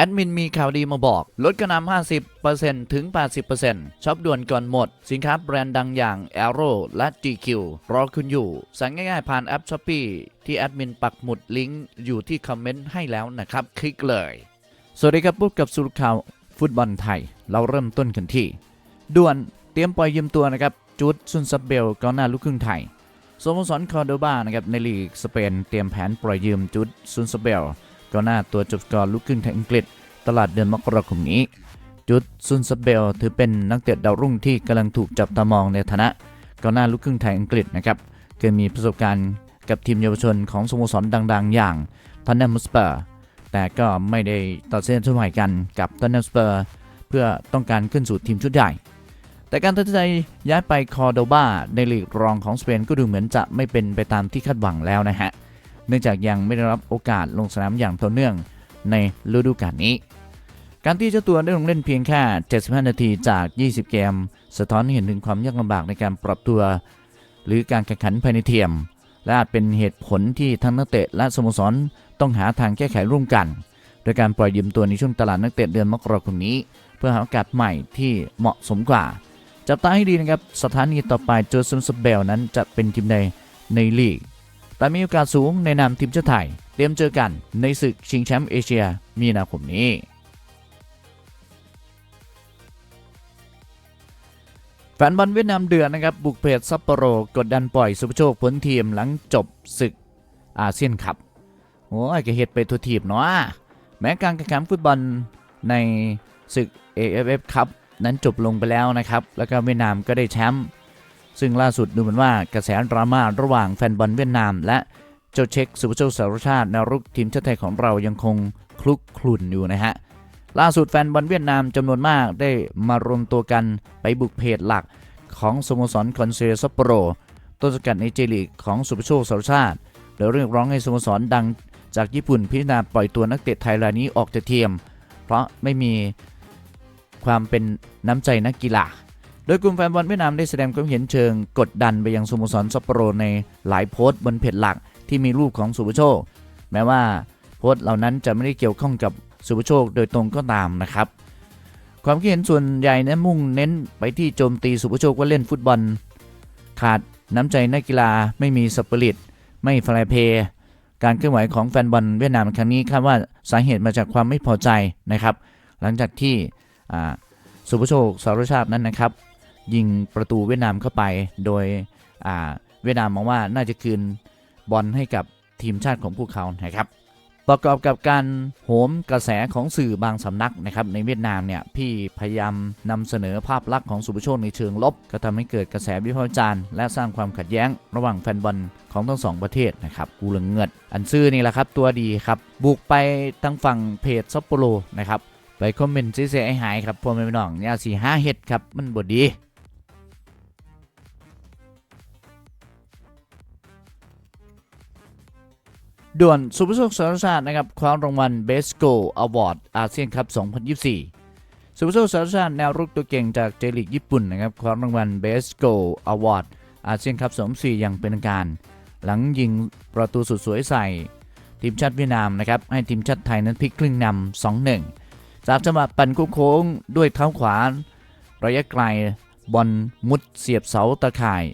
แอดมินมีข่าวดีมาบอก ลดกระนำ50%ถึง 80%ช็อปด่วนก่อนหมด สินค้าแบรนด์ดังอย่าง Arrow และ GQ รอคุณอยู่ สั่งง่ายๆ ผ่านแอป s h อ p e e ที่แอดมินปักหมุดลิงก์อยู่ที่คอมเมนต์ให้แล้วนะครับ คลิกเลย สวัสดีครับพบกับสุรข่าวฟุตบอลไทย เราเริ่มต้นกันที่ ด่วนเตรียมปล่อยยืมตัวนะครับจุดซุนซับเบลกองหน้าลูกครึ่งไทยสโมสรคอร์โดบานะครับในลีกสเปนเตรียมแผนปล่อยยืมจุดซุนซับเบล กองหน้าตัวจบสกอร์ลูกครึ่งไทยอังกฤษ ตลาดเดือนมกราคมนี้ จุดซุนซับเบลถือเป็นนักเตะดาวรุ่งที่กำลังถูกจับตามองในฐานะกองหน้าลูกครึ่งไทยอังกฤษนะครับเคยมีประสบการณ์กับทีมเยาวชนของสโมสรดัง ๆ อย่างทันนัมสเปอร์แต่ก็ไม่ได้ตัดเส้นสมัยกันกับทันนัมสเปอร์เพื่อต้องการขึ้นสู่ทีมชุดใหญ่ แต่การตัดสินใจย้ายไปคอร์โดบาในลีกรองของสเปนก็ดูเหมือนจะไม่เป็นไปตามที่คาดหวังแล้วนะฮะ เนื่องจากยังไม่ได้รับโอกาสลงสนามอย่างต่อเนื่องในฤดูกาลนี้ การที่เจ้าตัวได้ลงเล่นเพียงแค่ 75 นาทีจาก 20 เกม สะท้อนให้เห็นถึงความยากลำบากในการปรับตัว หรือการแข่งขันภายในทีมและอาจเป็นเหตุผลที่ทั้งนักเตะและสโมสรต้องหาทางแก้ไขร่วมกัน โดยการปล่อยยืมตัวในช่วงตลาดนักเตะเดือนมกราคมนี้ เพื่อหาโอกาสใหม่ที่เหมาะสมกว่า จับตาให้ดีนะครับสถานีต่อไปโจซันสเบลนั้นจะเป็นทีมใดในลีก แต่มีโอกาสสูงในนามทีมชาติไทย เตรียมเจอกันในศึกชิงแชมป์เอเชีย มีนาคมนี้ แฟนบอลเวียดนามเดือนนะครับ บุกเพจซัปโปโร กดดันปล่อยสุภโชคพ้นทีมหลังจบศึกอาเซียนคัพโอ้ยก็เฮ็ดไปทัวทีบเนาะแม้การแข่งขันฟุตบอลในศึก AFF คัพนั้นจบลงไปแล้วนะครับ แล้วก็เวียดนามก็ได้แชมป์ ซึ่งล่าสุดดูเหมือนว่ากระแสดราม่าระหว่างแฟนบอลเวียดนาม และเจ้าเช็คสุภโชคสารชาติแนวรุกทีมชาติไทยของเรายังคงคลุกคลุ่นอยู่นะฮะล่าสุดแฟนบอลเวียดนามจำนวนมากได้มารวมตัวกันไปบุกเพจหลักของสโมสรคอนเซซัปโปโรต้นสกัดในเจลีกของสุภโชคสารชาติโดยเรียกร้องให้สโมสรดังจากญี่ปุ่นพิจารณาปล่อยตัวนักเตะไทยรายนี้ออกจากทีม เพราะไม่มีความเป็นน้ำใจนักกีฬา ดยกลุ่มแฟนบอลเวียดนามได้แสดงความเห็นเชิงกดดันไปยังสโมสรซัปโปโรในหลายโพสต์บนเพจหลักที่มีรูปของสุภโชค แม้ว่าโพสต์เหล่านั้นจะไม่ได้เกี่ยวข้องกับสุภโชคโดยตรงก็ตามนะครับ ความคิดเห็นส่วนใหญ่นั้นมุ่งเน้นไปที่โจมตีสุภโชคว่าเล่นฟุตบอล ขาดน้ำใจนักกีฬาไม่มีสปิริตไม่แฟร์เพย์การเคลื่อนไหวของแฟนบอลเวียดนามครั้งนี้คาดว่าสาเหตุมาจากความไม่พอใจนะครับ หลังจากที่สุภโชคสารชาตินั้นนะครับ ยิงประตูเวียดนามเข้าไป โดยเวียดนามมองว่าน่าจะคืนบอลให้กับทีมชาติของพวกเขานะครับ ประกอบกับการโหมกระแสของสื่อบางสำนักนะครับในเวียดนามเนี่ยพี่พยายามนำเสนอภาพลักษณ์ของสุภโชคในเชิงลบ ก็ทำให้เกิดกระแสวิพากษ์วิจารณ์และสร้างความขัดแย้ง ระหว่างแฟนบอลของทั้งสองประเทศนะครับกูเหลืองเงิดอันซื่อนี่แหละครับตัวดีครับบุกไปทางฝั่งเพจซัปโปโรนะครับไปคอมเมนต์เสียหายครับพ่อแม่พี่น้องอย่าสีห้าเฮ็ดครับมันบดดี ด่วนสุภโชคสารชาสตินะครับคว้ารางวัล Best Go Award อาเซียนคัพ 2024 สุภโชคสารชาสติแนวรุกตัวเก่งจากเจลีกญี่ปุ่นนะครับคว้ารางวัล Best Go Award อาเซียนคัพ 2024 อย่างเป็นทางการ หลังยิงประตูสุดสวยใส่ ทีมชาติเวียดนามนะครับให้ทีมชาติไทยนั้นพลิกครึ่งนำ 2-1จากจังหวะปั่นโค้งด้วยเท้าขวา ระยะไกลบอลมุดเสียบเสาตะข่าย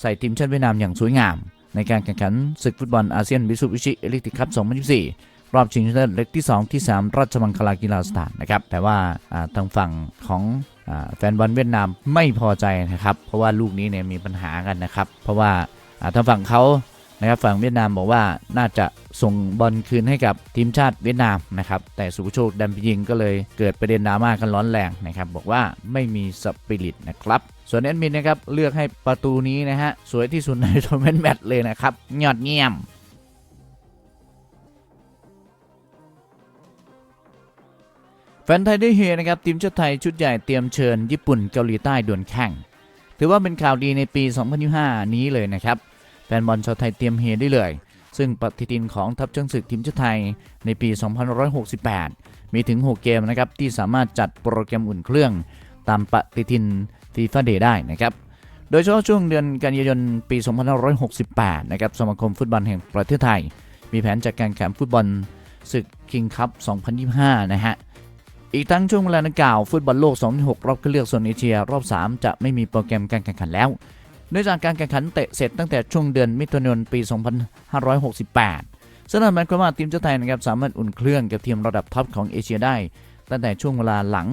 ใส่ทีมชาติเวียดนามอย่างสวยงาม ในการแข่งขันศึกฟุตบอลอาเซียนบิสุบิชิเอลิติคัพ 2024 รอบชิงชนะเลิศเล็กที่ 2 ที่ 3 ราชมังคลากีฬาสถานนะครับ แต่ว่าทางฝั่งของแฟนบอลเวียดนามไม่พอใจนะครับ เพราะว่าลูกนี้เนี่ยมีปัญหากันนะครับ เพราะว่าอ่าทางฝั่งเขานะครับฝั่งเวียดนามบอกว่าน่าจะส่งบอลคืนให้กับทีมชาติเวียดนามนะครับ แต่สุภโชคดันไปยิงก็เลยเกิดประเด็นดราม่ากันร้อนแรงนะครับ บอกว่าไม่มีสปิริตนะครับ ส่วนแอดมินนะครับเลือกให้ประตูนี้นะฮะสวยที่สุดในทัวร์นาเมนต์แมตช์เลยนะครับยอดเยี่ยมแฟนไทยได้เฮนะครับทีมชาติไทยชุดใหญ่เตรียมเชิญญี่ปุ่นเกาหลีใต้ด่วนแข่ง ถือว่าเป็นข่าวดีในปี 2025 นี้เลยนะครับ แฟนบอลชาวไทยเตรียมเฮได้เลย ซึ่งปฏิทินของทัพช้างศึกทีมชาติไทยในปี 2568 มีถึง 6 เกมนะครับที่สามารถจัดโปรแกรมอุ่นเครื่อง ตามปฏิทิน ฟีฟ่าเดย์ได้นะครับ โดยเฉพาะช่วงเดือนกันยายนปี 2568 นะครับ สมาคมฟุตบอลแห่งประเทศไทย มีแผนจัดการแข่งฟุตบอลศึกคิงคัพ 2025 นะฮะ อีกทั้งช่วงเวลาดังกล่าวฟุตบอลโลก 2026รอบคัดเลือกโซนเอเชียรอบ 3 จะไม่มีโปรแกรมการแข่งขันแล้วเนื่องจากการแข่งขันเตะเสร็จตั้งแต่ช่วงเดือนมิถุนายนปี 2568 ซึ่งนั่นหมายความว่าทีมชาติไทยนะครับสามารถอุ่นเครื่องกับทีมระดับท็อปของเอเชียได้ ตั้งแต่ช่วงเวลาหลัง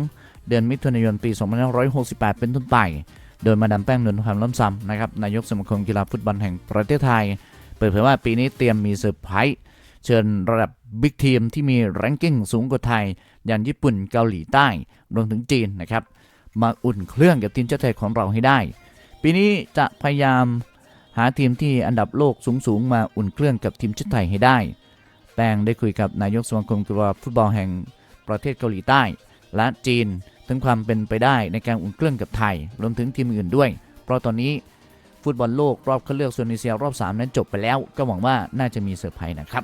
เดือนมิถุนายนปี 2568 เป็นต้นไป โดยมาดามแป้งนวลพันธ์ล้อมซ้ำนะครับนายกสมาคมกีฬาฟุตบอลแห่งประเทศไทย เปิดเผยว่าปีนี้เตรียมมีเซอร์ไพรส์เชิญระดับบิ๊กทีมที่มีแรงกิ้งสูงกว่าไทย อย่างญี่ปุ่นเกาหลีใต้รวมถึงจีนนะครับมาอุ่นเครื่องกับทีมชาติไทยของเราให้ได้ ปีนี้จะพยายามหาทีมที่อันดับโลกสูงๆมาอุ่นเครื่องกับทีมชาติไทยให้ได้ แป้งได้คุยกับนายกสมาคมกีฬาฟุตบอลแห่งประเทศเกาหลีใต้ และจีน ถึงความเป็นไปได้ในการอุ่นเครื่องกับไทย รวมถึงทีมอื่นด้วย เพราะตอนนี้ฟุตบอลโลกรอบคัดเลือกโซนเอเชียรอบ 3 นั้นจบไปแล้ว ก็หวังว่าน่าจะมีเซอร์ไพรส์นะครับ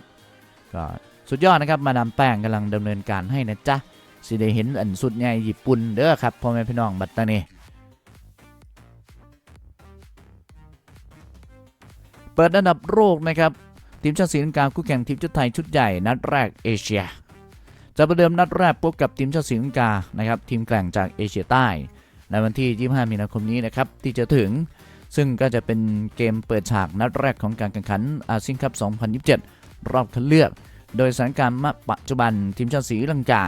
ก็สุดยอดนะครับ มาดามแป้งกำลังดำเนินการให้นะจ๊ะสิได้เห็นอันสุดใหญ่ญี่ปุ่นเด้อครับพ่อแม่พี่น้องบัตตานีเปิดอันดับโลกนะครับทีมชาติศรีลังกาคู่แข่งทีมชาติไทยชุดใหญ่นัดแรกเอเชีย จะประเดิมนัดแรกพบกับทีมชาติศรีลังกานะครับทีมแกร่งจากเอเชียใต้ ในวันที่ 25 มีนาคมนี้นะครับที่จะถึง ซึ่งก็จะเป็นเกมเปิดฉากนัดแรกของการแข่งขันอาเซียนคัพ 2027 รอบคัดเลือก โดยสถานการณ์ปัจจุบันทีมชาติศรีลังกา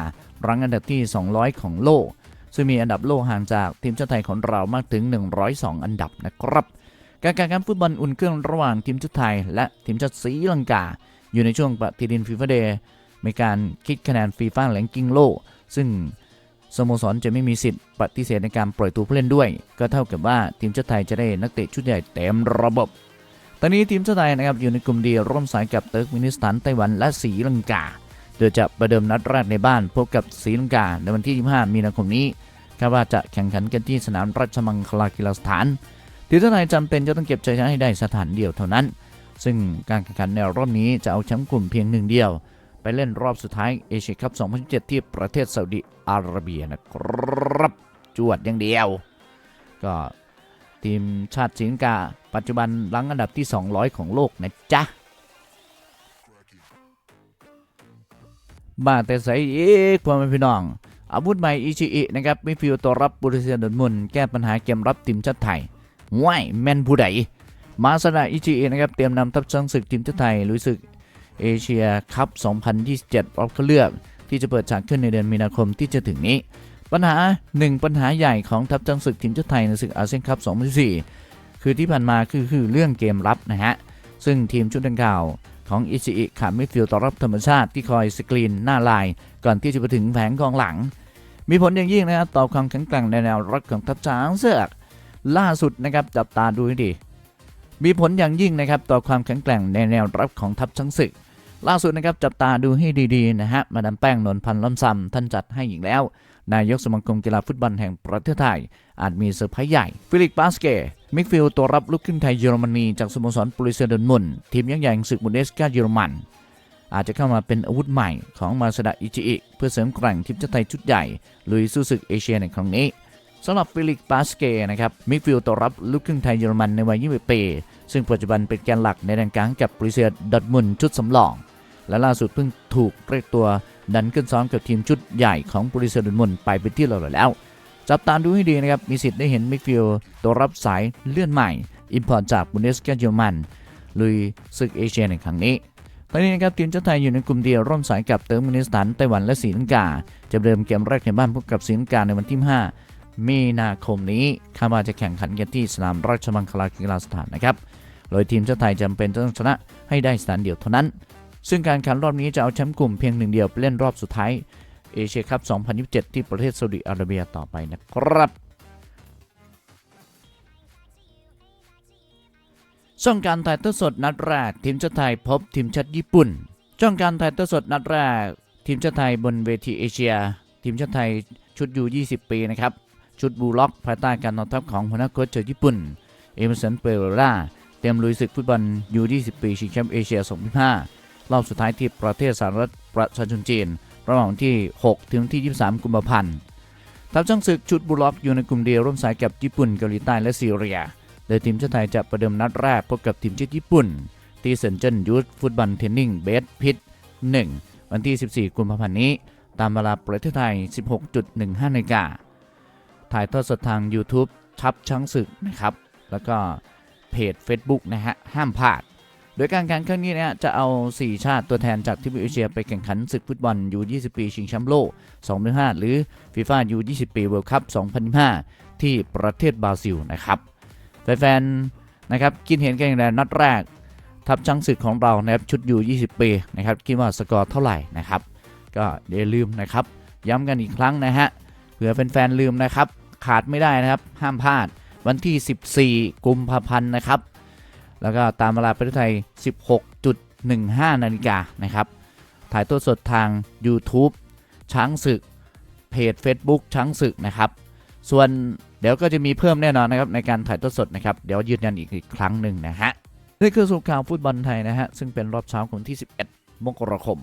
รังอันดับที่ 200 ของโลก ซึ่งมีอันดับโลกห่างจากทีมชาติไทยของเรามากถึง 102 อันดับนะครับการแข่งขันฟุตบอลอุ่นเครื่องระหว่างทีมชาติไทย และทีมชาติศรีลังกา อยู่ในช่วงปฏิทินฟีฟ่าเดย์ มีการคิดคะแนนฟีฟ่าแรงกิ้งโลก ซึ่งสโมสรจะไม่มีสิทธิ์ปฏิเสธในการปล่อยตัวผู้เล่นด้วย ก็เท่ากับว่าทีมชาติไทยจะได้นักเตะชุดใหญ่เต็มระบบ ตอนนี้ทีมชาติไทยนะครับอยู่ในกลุ่มดีร่วมสายกับเติร์กมินิสถานไต้หวันและศรีลังกา โดยจะประเดิมนัดแรกในบ้านพบกับศรีลังกาในวันที่ 25 มีนาคมนี้คาดว่าจะแข่งขันกันที่สนามราชมังคลากีฬาสถานทีมชาติไทยจำเป็นจะต้องเก็บชัยชนะให้ได้สถานเดียวเท่านั้น ซึ่งการแข่งขันในรอบนี้จะเอาแชมป์กลุ่มเพียงหนึ่งเดียว ไปเล่นรอบสุดท้ายเอเชียคัพ2017 ที่ประเทศซาอุดิอาระเบียนะครับ จวดอย่างเดียว ก็ทีมชาติศรีลังกาปัจจุบันรั้งอันดับที่ 200 ของโลกนะจ๊ะมาแต่ใส่อีกพ่อแม่พี่น้อง อาวุธใหม่อิชิอินะครับมิฟิลตัวรับบุริเซียดอร์ทมุนแก้ปัญหาเกมรับทีมชาติไทยว้ายแมนผู้ใดมาสนาอิชิอินะครับเตรียมนำทัพช้างศึกทีมชาติไทยลุยศึก เอเชียคัพ 2027 รอบคัดเลือก ที่จะเปิดฉากขึ้นในเดือนมีนาคมที่จะถึงนี้ ปัญหาหนึ่งปัญหาใหญ่ของทัพช้างศึกทีมชาติไทยในศึกอาเซียนคัพ 2024 คือที่ผ่านมาคือคือเรื่องเกมรับนะฮะ ซึ่งทีมชุดดังกล่าวของอิชิอิขาดมิดฟิลด์ต่อรับธรรมชาติที่คอยสกรีนหน้าลาย ก่อนที่จะไปถึงแผงกองหลัง มีผลอย่างยิ่งนะครับต่อความแข็งแกร่งในแนวรับของทัพช้างเสือกล่าสุดนะครับจับตาดูให้ดี มีผลอย่างยิ่งนะครับต่อความแข็งแกร่งในแนวรับของทัพช้างศึก ล่าสุดนะครับจับตาดูให้ดีๆนะฮะมาดามแป้งนนพันธ์ล้อมซ้ำท่านจัดให้อีกแล้ว นายกสมาคมกีฬาฟุตบอลแห่งประเทศไทย อาจมีเซอร์ไพรส์ใหญ่ ฟิลิปบาสเกมิดฟิลตัวรับลูกครึ่งไทยเยอรมนีจากสโมสรปุริเซยดนมุนทีมยักษ์ใหญ่แห่งศึกบุนเดสกาเยอรมัน อาจจะเข้ามาเป็นอาวุธใหม่ของมาซาดะอิจิอิเพื่อเสริมแกร่งทีมชาติไทยชุดใหญ่ลุยสู้ศึกเอเชียในครั้งนี้สำหรับฟิลิปบาสเกนะครับมิดฟิลตัวรับลูกครึ่งไทยเยอรมันในวัย21ปี ซึ่งปัจจุบันเป็นแกนหลักในแดนกลางกับปริเซียดอทมุนชุดสำรอง และล่าสุดเพิ่งถูกเรียกตัวดันขึ้นซ้อมกับทีมชุดใหญ่ของปุริเซียดอร์ทมุนไปเป็นที่เรียบร้อยแล้ว จับตาดูให้ดีนะครับ มีสิทธิ์ได้เห็นมิดฟิลตัวรับสายเลื่อนใหม่ อิมพอร์ตจากบุนเดสกาเยอรมันลุยศึกเอเชียในครั้งนี้ตอนนี้นะครับทีมชาติไทยอยู่ในกลุ่มเดียวร่วมสายกับเติร์กมินิสถานไต้หวันและศรีลังกาจะเริ่มเกมแรกในบ้านพบกับศรีลังกาในวันที่ 5 มีนาคมนี้คาดว่าจะแข่งขันกันที่สนามราชมังคลากีฬาสถานนะครับโดยทีมชาติไทยจำเป็นต้องชนะให้ได้สถานเดียวเท่านั้น ซึ่งการแข่งรอบนี้จะเอาแชมป์กลุ่มเพียงหนึ่งเดียวไปเล่นรอบสุดท้ายเอเชียคัพ 2027 ที่ประเทศซาอุดิอาระเบียต่อไปนะครับช่องการถ่ายทอดสดนัดแรกทีมชาติไทยพบทีมชาติญี่ปุ่นช่องการถ่ายทอดสดนัดแรกทีมชาติไทยบนเวทีเอเชีย ทีมชาติไทยชุดยู20 ปีนะครับ ชุดบูล็อกภายใต้การนำทัพของหัวหน้าโค้ชชาวญี่ปุ่น เอเมอร์สัน เปโรล่า เตรียมลุยศึกฟุตบอลยู20 ปีชิงแชมป์เอเชีย 2025 รอบสุดท้ายที่ประเทศสหรัฐประชาชนจีน ระหว่างวันที่ 6 ถึงที่ 23 กุมภาพันธ์ทัพช่างศึกชุดบูล็อกอยู่ในกลุ่มเดียวร่วมสายกับญี่ปุ่นเกาหลีใต้และซีเรีย โดยทีมชาติไทยจะประเดิมนัดแรกพบกับทีมชาติญี่ปุ่น ที่เซนเจนยูทฟุตบอลเทนนิ่งเบสพิท1วันที่ 14 กุมภาพันธ์นี้ ตามเวลาประเทศไทย 16.15นาฬิกาถ่ายทอดสดทาง YouTube ทับช้างศึกนะครับ แล้วก็เพจ Facebook นะฮะ ห้ามพลาด โดยการแข่งขันครั้งนี้นะฮะจะเอา 4 ชาติตัวแทนจากทวีปเอเชียไปแข่งขันศึกฟุตบอลยู20 ปีชิงแชมป์โลก 2025หรือฟีฟ่ายู20 ปีเวิลด์คัพ 2025ที่ประเทศบราซิลนะครับแฟนๆนะครับคิดเห็นกันอย่างไรนัดแรก ทัพช้างศึกของเรานะครับชุดยู20 ปีนะครับคิดว่าสกอร์เท่าไหร่นะครับก็อย่าลืมนะครับ ย้ำกันอีกครั้งนะฮะเผื่อแฟนๆลืมนะครับขาดไม่ได้นะครับห้ามพลาดวันที่ 14 กุมภาพันธ์นะครับ แล้วก็ตามเวลาประเทศไทย 16.15 นาฬิกานะครับ ถ่ายทอดสดทาง YouTube ช้างศึก เพจ Facebook ช้างศึกนะครับ ส่วนเดี๋ยวก็จะมีเพิ่มแน่นอนนะครับในการถ่ายทอดสดนะครับ เดี๋ยวยืนยันอีกอีกครั้งหนึ่งนะฮะ นี่คือสุขข่าวฟุตบอลไทยนะฮะ ซึ่งเป็นรอบเช้าของวันที่ 11 มกราคม